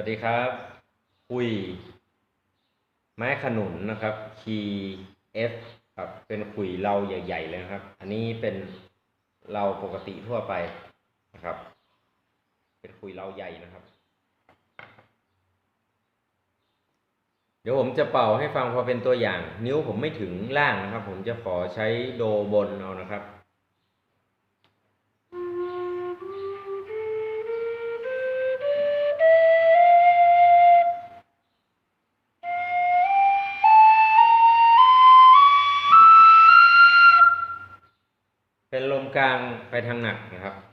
วัสดีครับ คุย ไม้ขนุนนะครับ คีย์ F ครับเป็นขุยเราใหญ่ ๆ เลยนะครับ อันนี้เป็นเราปกติทั่วไปนะครับ เป็นขุยเราใหญ่นะครับ เดี๋ยวผมจะเป่าให้ฟังพอเป็นตัวอย่าง นิ้วผมไม่ถึงล่างนะครับ ผมจะขอใช้โดบนเอานะครับ เป็นลมกลางไปทางหนักนะครับ